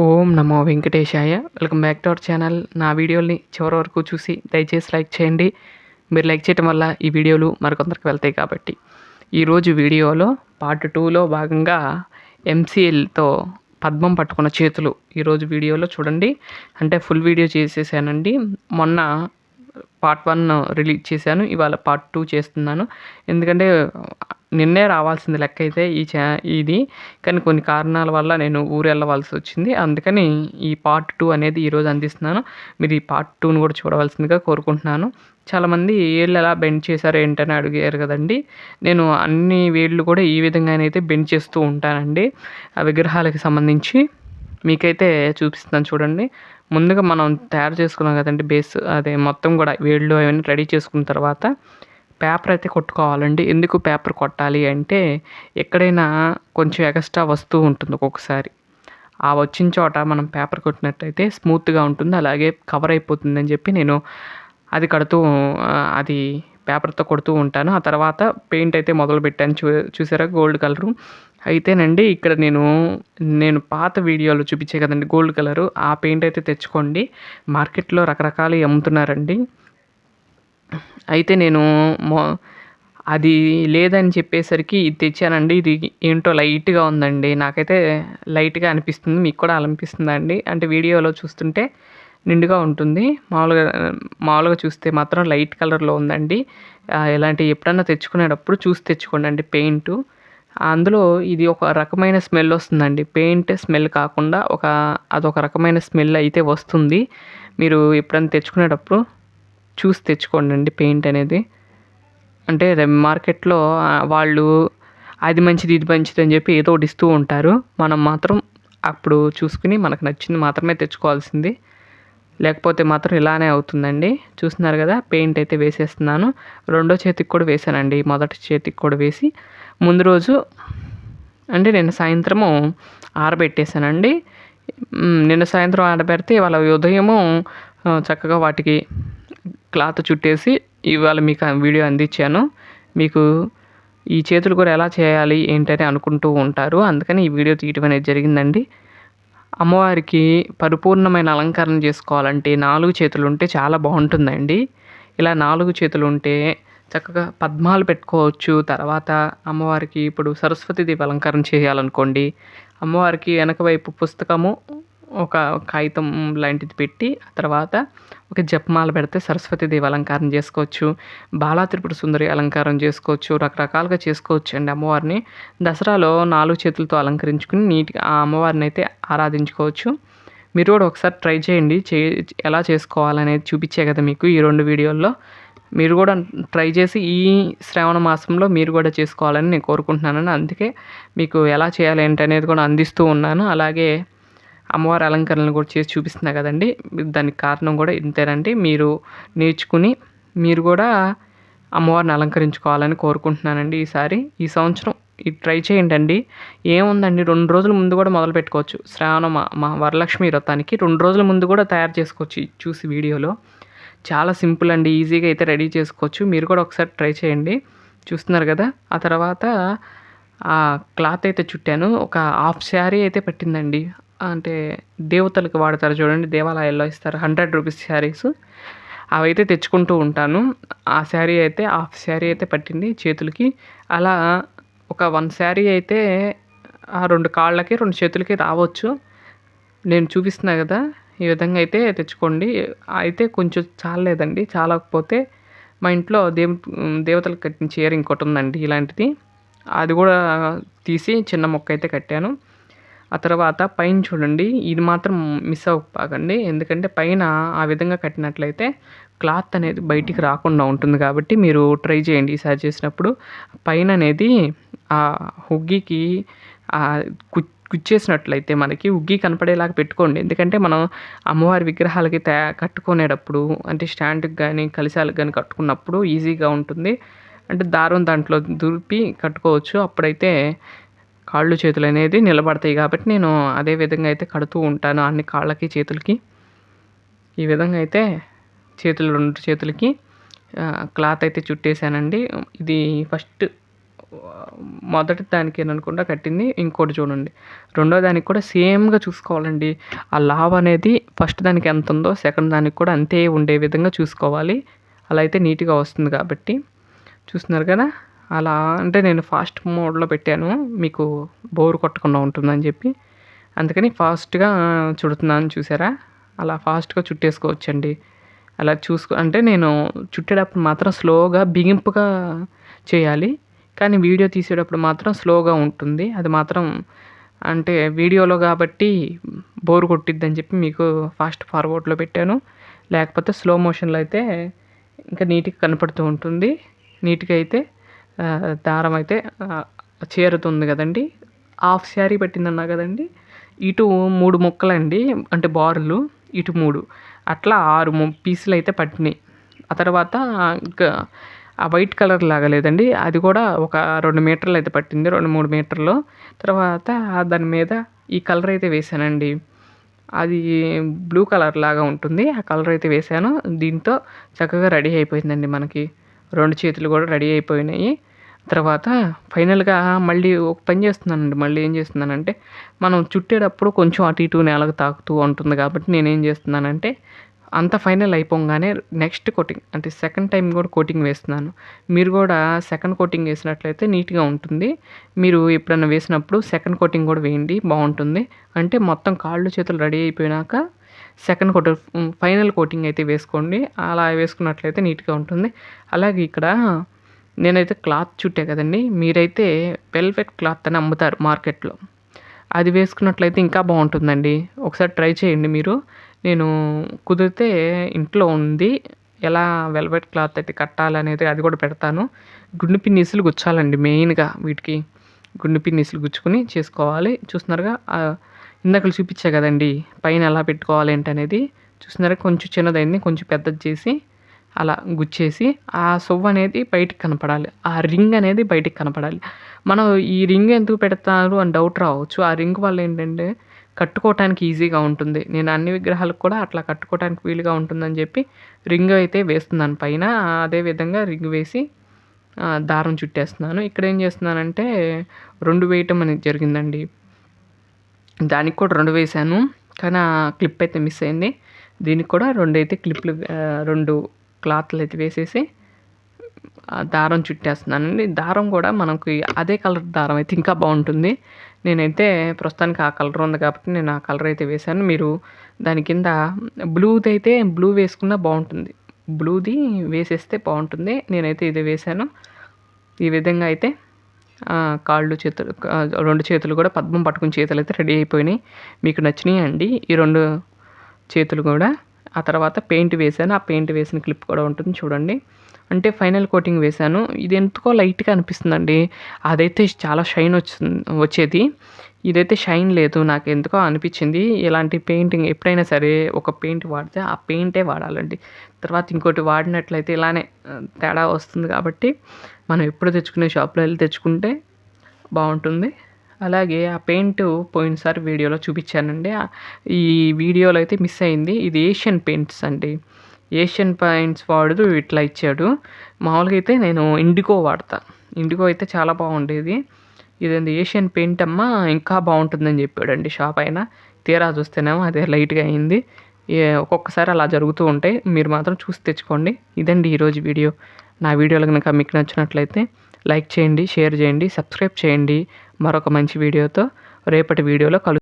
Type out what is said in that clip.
ఓం నమో వెంకటేశాయ. Welcome back to our channel. నా వీడియోని చివరి వరకు చూసి దయచేసి లైక్ చేయండి. మీరు లైక్ చేయడం వల్ల ఈ వీడియోలు మరికొందరికి వెళ్తాయి కాబట్టి. ఈరోజు వీడియోలో పార్ట్ టూలో భాగంగా ఎంసీఎల్తో పద్మం పట్టుకున్న చేతులు ఈరోజు వీడియోలో చూడండి. అంటే ఫుల్ వీడియో చేసేసానండి. మొన్న పార్ట్ వన్ రిలీజ్ చేశాను ఇవాళ పార్ట్ టూ చేస్తున్నాను. ఎందుకంటే నిన్నే రావాల్సింది లెక్క అయితే ఈ చా ఇది. కానీ కొన్ని కారణాల వల్ల నేను ఊరు వెళ్ళవలసి వచ్చింది. అందుకని ఈ పార్ట్ టూ అనేది ఈరోజు అందిస్తున్నాను. మీరు ఈ పార్ట్ టూను కూడా చూడవలసిందిగా కోరుకుంటున్నాను. చాలామంది వేళ్ళు ఎలా బెండ్ చేశారు ఏంటని అడిగారు కదండి. నేను అన్ని వేళ్ళు కూడా ఈ విధంగానైతే బెండ్ చేస్తూ ఉంటానండి. ఆ విగ్రహాలకు సంబంధించి మీకైతే చూపిస్తున్నాను చూడండి. ముందుగా మనం తయారు చేసుకున్నాం కదండి బేస్ అదే మొత్తం కూడా వేళ్ళు అవన్నీ రెడీ చేసుకున్న తర్వాత పేపర్ అయితే కొట్టుకోవాలండి. ఎందుకు పేపర్ కొట్టాలి అంటే ఎక్కడైనా కొంచెం ఎక్స్ట్రా వస్తువు ఉంటుంది ఒక్కొక్కసారి. ఆ వచ్చిన చోట మనం పేపర్ కొట్టినట్టయితే స్మూత్గా ఉంటుంది. అలాగే కవర్ అయిపోతుందని చెప్పి నేను అది కడుతూ అది పేపర్తో కొడుతూ ఉంటాను. ఆ తర్వాత పెయింట్ అయితే మొదలు పెట్టాను చూ చూసారా? Gold colour. అయితేనండి ఇక్కడ నేను నేను పాత వీడియోలో చూపించే కదండి గోల్డ్ కలరు. ఆ పెయింట్ అయితే తెచ్చుకోండి. మార్కెట్లో రకరకాలు అమ్ముతున్నారండి. అయితే నేను మో అది లేదని చెప్పేసరికి ఇది తెచ్చానండి. ఇది ఏంటో లైట్గా ఉందండి. నాకైతే లైట్గా అనిపిస్తుంది. మీకు కూడా అలా అనిపిస్తుందా అండి? అంటే వీడియోలో చూస్తుంటే నిండుగా ఉంటుంది. మామూలుగా మామూలుగా చూస్తే మాత్రం లైట్ కలర్లో ఉందండి. ఇలాంటి ఎప్పుడన్నా తెచ్చుకునేటప్పుడు చూసి తెచ్చుకోండి అండి పెయింటు. అందులో ఇది ఒక రకమైన స్మెల్ వస్తుందండి. పెయింట్ స్మెల్ కాకుండా ఒక అదొక రకమైన స్మెల్ అయితే వస్తుంది. మీరు ఎప్పుడైనా తెచ్చుకునేటప్పుడు చూసి తెచ్చుకోండి అండి పెయింట్ అనేది. అంటే మార్కెట్లో వాళ్ళు అది మంచిది ఇది మంచిది అని చెప్పి ఏదో ఒకటి ఇస్తూ ఉంటారు. మనం మాత్రం అప్పుడు చూసుకుని మనకు నచ్చింది మాత్రమే తెచ్చుకోవాల్సింది. లేకపోతే మాత్రం ఇలానే అవుతుందండి. చూస్తున్నారు కదా పెయింట్ అయితే వేసేస్తున్నాను. రెండో చేతికి కూడా వేసానండి మొదటి చేతికి కూడా వేసి ముందు రోజు అంటే నిన్న సాయంత్రము ఆరబెట్టేశానండి నిన్న సాయంత్రం ఆరబెడితే ఇవాళ ఉదయము చక్కగా వాటికి క్లాత్ చుట్టేసి ఇవాళ మీకు వీడియో అందించాను. మీకు ఈ చేతులు కూడా ఎలా చేయాలి ఏంటని అనుకుంటూ ఉంటారు. అందుకని ఈ వీడియో తీయటం అనేది జరిగిందండి. అమ్మవారికి పరిపూర్ణమైన అలంకరణ చేసుకోవాలంటే నాలుగు చేతులు ఉంటే చాలా బాగుంటుందండి. ఇలా నాలుగు చేతులు ఉంటే చక్కగా పద్మాలు పెట్టుకోవచ్చు. తర్వాత అమ్మవారికి ఇప్పుడు సరస్వతీదేవి అలంకరణ చేయాలనుకోండి. అమ్మవారికి వెనక వైపు పుస్తకము ఒక కాగితం లాంటిది పెట్టి ఆ తర్వాత ఒక జపమాల పెడితే సరస్వతీదేవి అలంకారం చేసుకోవచ్చు. బాలా త్రిపుర సుందరి అలంకారం చేసుకోవచ్చు. రకరకాలుగా చేసుకోవచ్చు అండి అమ్మవారిని. దసరాలో నాలుగు చేతులతో అలంకరించుకుని నీట్గా ఆ అమ్మవారిని అయితే ఆరాధించుకోవచ్చు. మీరు కూడా ఒకసారి ట్రై చేయండి. చే ఎలా చేసుకోవాలనేది చూపించే కదా మీకు ఈ రెండు వీడియోల్లో. మీరు కూడా ట్రై చేసి ఈ శ్రావణ మాసంలో మీరు కూడా చేసుకోవాలని నేను కోరుకుంటున్నాను అందుకే మీకు ఎలా చేయాలి ఏంటి అనేది కూడా అందిస్తూ ఉన్నాను. అలాగే అమ్మవారి అలంకరణలు కూడా చేసి చూపిస్తున్నా కదండి. దానికి కారణం కూడా ఇంతేనండి. మీరు నేర్చుకుని మీరు కూడా అమ్మవారిని అలంకరించుకోవాలని కోరుకుంటున్నానండి ఈసారి. ఈ సంవత్సరం ఇది ట్రై చేయండి అండి ఏముందండి? రెండు రోజుల ముందు కూడా మొదలు పెట్టుకోవచ్చు. శ్రావణ మా వరలక్ష్మి వ్రతానికి రెండు రోజుల ముందు కూడా తయారు చేసుకోవచ్చు చూసి వీడియోలో. చాలా సింపుల్ అండి ఈజీగా అయితే రెడీ చేసుకోవచ్చు. మీరు కూడా ఒకసారి ట్రై చేయండి. చూస్తున్నారు కదా ఆ తర్వాత ఆ క్లాత్ అయితే చుట్టాను. ఒక హాఫ్ శారీ అయితే పెట్టిందండి. అంటే దేవతలకు వాడతారు చూడండి దేవాలయాల్లో ఇస్తారు హండ్రెడ్ రూపీస్ శారీస్. అవైతే తెచ్చుకుంటూ ఉంటాను. ఆ శారీ అయితే హాఫ్ శారీ అయితే పట్టింది చేతులకి. అలా ఒక వన్ శారీ అయితే ఆ రెండు కాళ్ళకి రెండు చేతులకి రావచ్చు. నేను చూపిస్తున్నా కదా ఈ విధంగా అయితే తెచ్చుకోండి. అయితే కొంచెం చాలలేదండి. చాలకపోతే మా ఇంట్లో దేవ దేవతలకు కట్టిన చీర ఇంకోటి ఉందండి ఇలాంటిది. అది కూడా తీసి చిన్న మొక్క అయితే కట్టాను. ఆ తర్వాత పైన చూడండి. ఇది మాత్రం మిస్ అవ్వకండి ఎందుకంటే పైన ఆ విధంగా కట్టినట్లయితే క్లాత్ అనేది బయటికి రాకుండా ఉంటుంది కాబట్టి మీరు ట్రై చేయండి ఈసారి చేసినప్పుడు. పైన అనేది ఆ హుగ్గీకి కుచ్చేసినట్లయితే మనకి ఉగ్గి కనపడేలాగా పెట్టుకోండి. ఎందుకంటే మనం అమ్మవారి విగ్రహాలకి తయా కట్టుకునేటప్పుడు అంటే స్టాండ్కి కానీ కలిశాలకు కానీ కట్టుకున్నప్పుడు ఈజీగా ఉంటుంది. అంటే దారం దాంట్లో దులిపి కట్టుకోవచ్చు. అప్పుడైతే కాళ్ళు చేతులు అనేది నిలబడతాయి కాబట్టి నేను అదే విధంగా అయితే కడుతూ ఉంటాను అన్ని కాళ్ళకి చేతులకి. ఈ విధంగా అయితే చేతులు రెండు చేతులకి క్లాత్ అయితే చుట్టేసానండి ఇది ఫస్ట్ మొదటి దానికి అనుకుండా కట్టింది ఇంకోటి చూడండి. రెండో దానికి కూడా సేమ్గా చూసుకోవాలండి. ఆ లావ్ అనేది ఫస్ట్ దానికి ఎంత ఉందో సెకండ్ దానికి కూడా అంతే ఉండే విధంగా చూసుకోవాలి. అలా అయితే నీట్గా వస్తుంది కాబట్టి. చూస్తున్నారు కదా? అలా అంటే నేను ఫాస్ట్ మోడ్లో పెట్టాను. మీకు బోర్ కొట్టకుండా ఉంటుందని చెప్పి. అందుకని ఫాస్ట్గా చుడుతున్నాను చూసారా? అలా ఫాస్ట్గా చుట్టేసుకోవచ్చండి. అలా చూసుకో అంటే నేను చుట్టేటప్పుడు మాత్రం స్లోగా బిగింపుగా చేయాలి. కానీ వీడియో తీసేటప్పుడు మాత్రం స్లోగా ఉంటుంది. అది మాత్రం అంటే వీడియోలో కాబట్టి బోర్ కొట్టిద్దని చెప్పి మీకు ఫాస్ట్ ఫార్వర్డ్లో పెట్టాను. లేకపోతే స్లో మోషన్లో అయితే ఇంకా నీట్గా కనపడుతూ ఉంటుంది. నీట్గా అయితే దారం అయితే చేరుతుంది కదండి. హాఫ్ శారీ పెట్టిందన్నా కదండి. ఇటు మూడు ముక్కలండి అంటే బారులు ఇటు మూడు. అట్లా ఆరు పీసులు అయితే పట్టినాయి. ఆ తర్వాత ఇంకా ఆ వైట్ కలర్ లాగా లేదండి. అది కూడా ఒక రెండు మీటర్లు అయితే పట్టింది రెండు మూడు మీటర్లు. తర్వాత దాని మీద ఈ కలర్ అయితే వేసానండి అది బ్లూ కలర్ లాగా ఉంటుంది. ఆ కలర్ అయితే వేసాను దీంతో చక్కగా రెడీ అయిపోయిందండి మనకి. రెండు చేతులు కూడా రెడీ అయిపోయినాయి. తర్వాత ఫైనల్గా మళ్ళీ ఒక పని చేస్తున్నానండి. మళ్ళీ ఏం చేస్తున్నానంటే మనం చుట్టేటప్పుడు కొంచెం అటు ఇటు నేలకు తాకుతూ ఉంటుంది కాబట్టి నేనేం చేస్తున్నానంటే అంత ఫైనల్ అయిపోగానే నెక్స్ట్ కోటింగ్ అంటే సెకండ్ టైం కూడా కోటింగ్ వేస్తున్నాను. మీరు కూడా సెకండ్ కోటింగ్ వేసినట్లయితే నీట్గా ఉంటుంది. మీరు ఎప్పుడైనా వేసినప్పుడు సెకండ్ కోటింగ్ కూడా వేయండి బాగుంటుంది. అంటే మొత్తం కాళ్ళు చేతులు రెడీ అయిపోయినాక సెకండ్ కోట ఫైనల్ కోటింగ్ అయితే వేసుకోండి. అలా వేసుకున్నట్లయితే నీట్గా ఉంటుంది. అలాగే ఇక్కడ నేనైతే క్లాత్ చుట్టే కదండి మీరైతే వెల్వెట్ క్లాత్ అని అమ్ముతారు మార్కెట్లో. అది వేసుకున్నట్లయితే ఇంకా బాగుంటుందండి. ఒకసారి ట్రై చేయండి మీరు. నేను కుదిరితే ఇంట్లో ఉంది ఎలా వెల్వెట్ క్లాత్ అయితే కట్టాలనేది అది కూడా పెడతాను. గుండు పిన్నీసులు గుచ్చాలండి మెయిన్గా వీటికి. గుండు పిన్నీసులు గుచ్చుకుని చేసుకోవాలి. చూస్తున్నారుగా ఇందాకలు చూపించా కదండి పైన ఎలా పెట్టుకోవాలి ఏంటనేది. చూస్తున్నారా కొంచెం చిన్నదైంది కొంచెం పెద్దది చేసి అలా గుచ్చేసి ఆ సొవ్వు అనేది బయటికి కనపడాలి. ఆ రింగ్ అనేది బయటికి కనపడాలి. మనం ఈ రింగ్ ఎందుకు పెడతారు అని డౌట్ రావచ్చు. ఆ రింగ్ వల్ల ఏంటంటే కట్టుకోవటానికి ఈజీగా ఉంటుంది. నేను అన్ని విగ్రహాలకు కూడా అట్లా కట్టుకోవటానికి వీలుగా ఉంటుందని చెప్పి రింగ్ అయితే వేస్తున్నాను. పైన అదే విధంగా రింగ్ వేసి దారం చుట్టేస్తున్నాను. ఇక్కడ ఏం చేస్తున్నానంటే రెండు వేయటం అనేది జరిగిందండి. దానికి కూడా రెండు వేసాను కానీ ఆ క్లిప్ అయితే మిస్ అయింది. దీనికి కూడా రెండు అయితే క్లిప్లు రెండు క్లాత్లు అయితే వేసేసి దారం చుట్టేస్తున్నానండి. దారం కూడా మనకి అదే కలర్ దారం అయితే ఇంకా బాగుంటుంది. నేనైతే ప్రస్తుతానికి ఆ కలర్ ఉంది కాబట్టి నేను ఆ కలర్ అయితే వేశాను. మీరు దాని కింద బ్లూది అయితే బ్లూ వేసుకున్నా బాగుంటుంది. బ్లూది వేసేస్తే బాగుంటుంది. నేనైతే ఇది వేశాను. ఈ విధంగా అయితే కాళ్ళు చేతులు రెండు చేతులు కూడా పద్మం పట్టుకుని చేతులు అయితే రెడీ అయిపోయినాయి. మీకు నచ్చినాయి అండి ఈ రెండు చేతులు కూడా ఆ తర్వాత పెయింట్ వేసాను ఆ పెయింట్ వేసిన క్లిప్ కూడా ఉంటుంది చూడండి. అంటే ఫైనల్ కోటింగ్ వేశాను. ఇది ఎందుకో లైట్గా అనిపిస్తుందండి. అదైతే చాలా షైన్ వచ్చింది వచ్చేది. ఇదైతే షైన్ లేదు నాకు ఎందుకో అనిపించింది. ఇలాంటి పెయింటింగ్ ఎప్పుడైనా సరే ఒక పెయింట్ వాడితే ఆ పెయింటే వాడాలండి. తర్వాత ఇంకోటి వాడినట్లయితే ఇలానే తేడా వస్తుంది కాబట్టి మనం ఎప్పుడు తెచ్చుకునే షాప్లో వెళ్ళి తెచ్చుకుంటే బాగుంటుంది. అలాగే ఆ పెయింట్ పోయినసారి వీడియోలో చూపించానండి. ఈ వీడియోలో అయితే మిస్ అయింది. ఇది ఏషియన్ పెయింట్స్ అండి. ఏషియన్ పెయింట్స్ వాడుతూ ఇట్లా ఇచ్చాడు. మామూలుగా అయితే నేను ఇండిగో వాడతా. ఇండిగో అయితే చాలా బాగుండేది. ఇదేంటి ఏషియన్ పెయింట్ అమ్మ ఇంకా బాగుంటుందని చెప్పాడండి షాప్ అయినా తీరా చూస్తేనేమో అదే లైట్గా అయింది. ఒక్కొక్కసారి అలా జరుగుతూ ఉంటాయి. మీరు మాత్రం చూసి తెచ్చుకోండి. ఇదండి ఈరోజు వీడియో. నా వీడియోలు కనుక మీకు నచ్చినట్లయితే లైక్ చేయండి షేర్ చేయండి సబ్స్క్రైబ్ చేయండి. మరొక మంచి వీడియోతో రేపటి వీడియోలో కలు